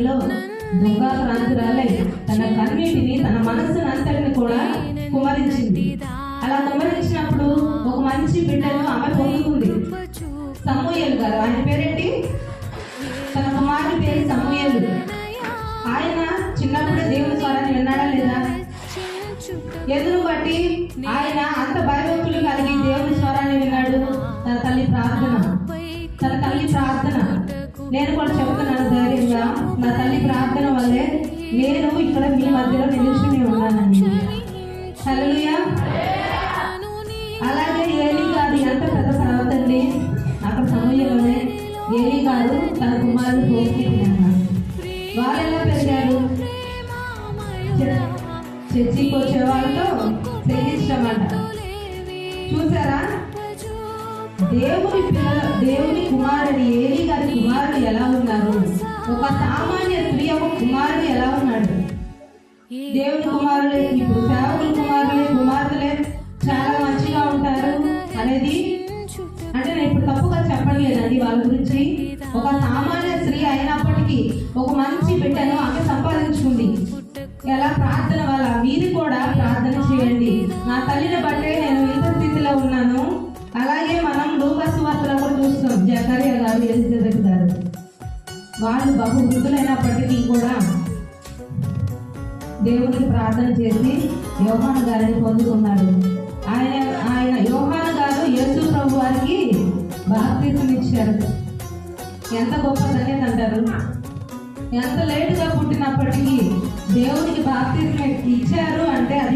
వయసులో ప్రాంతురాలై తన కన్నీటిని తన మనస్సును అంతటిని కూడా కుమరించింది అలా కుమరించినప్పుడు ఒక మంచి బిడ్డను ఆమె పొందుకుంది. సమూహలు గారు. ఆయన పేరేంటి? తన కుమారుడి పేరు సమూహలు ఆయన చిన్నప్పుడు దేవుని స్వరాన్ని విన్నాడా లేదా? ఎదురు బట్టి ఆయన అంత భయభక్తులు కలిగి దేవుని స్వరాన్ని విన్నాడు. తన తల్లి ప్రార్థన. తన తల్లి ప్రార్థన. నేను కూడా చెబుతున్నాను నేను ఇక్కడ మీ మధ్యలో నిలుచుని ఉన్నానండి. హల్లెలూయా. అలాగే ఏలి గారు ఎంత పెద్ద ప్రవర్తండి అక్కడ సమయంలోనే ఏలి గారు తన కుమారుడు పోషించారు వారు ఎలా పెరిగారు? చర్చికి వచ్చే వాళ్ళతో ప్రేమించమంట చూసారా? దేవుని పిల్లల ఒక సామాన్య స్త్రీ ఒక కుమారుడు ఎలా ఉన్నాడు? దేవుని కుమారులే ఇప్పుడు సేవకుల కుమారులే కుమార్తెలే చాలా మంచిగా ఉంటారు అనేది. అంటే నేను ఇప్పుడు తప్పుగా చెప్పట్లేదండి వాళ్ళ గురించి. ఒక సామాన్య స్త్రీ అయినప్పటికీ ఒక మంచి బిడ్డను ఆమె సంపాదించుకుంది. ఎలా? ప్రార్థన వల్ల. మీరు కూడా ప్రార్థన చేయండి. నా తల్లిని బట్టే నేను ఇంత స్థితిలో ఉన్నాను. అలాగే మనం రూపస్వార్తలో కూడా చూస్తాం జకర్య గారు గారు వాళ్ళు బహు వృద్ధులైనప్పటికీ కూడా దేవునికి ప్రార్థన చేసి యోహాను గారిని పొందుకున్నాడు. ఆయన ఆయన యోహాను గారు యేసు ప్రభు వారికి ఇచ్చారు. ఎంత గొప్పదని అంటారు? ఎంత లేటుగా పుట్టినప్పటికీ దేవునికి బాప్తీసం ఇచ్చారు అంటే అది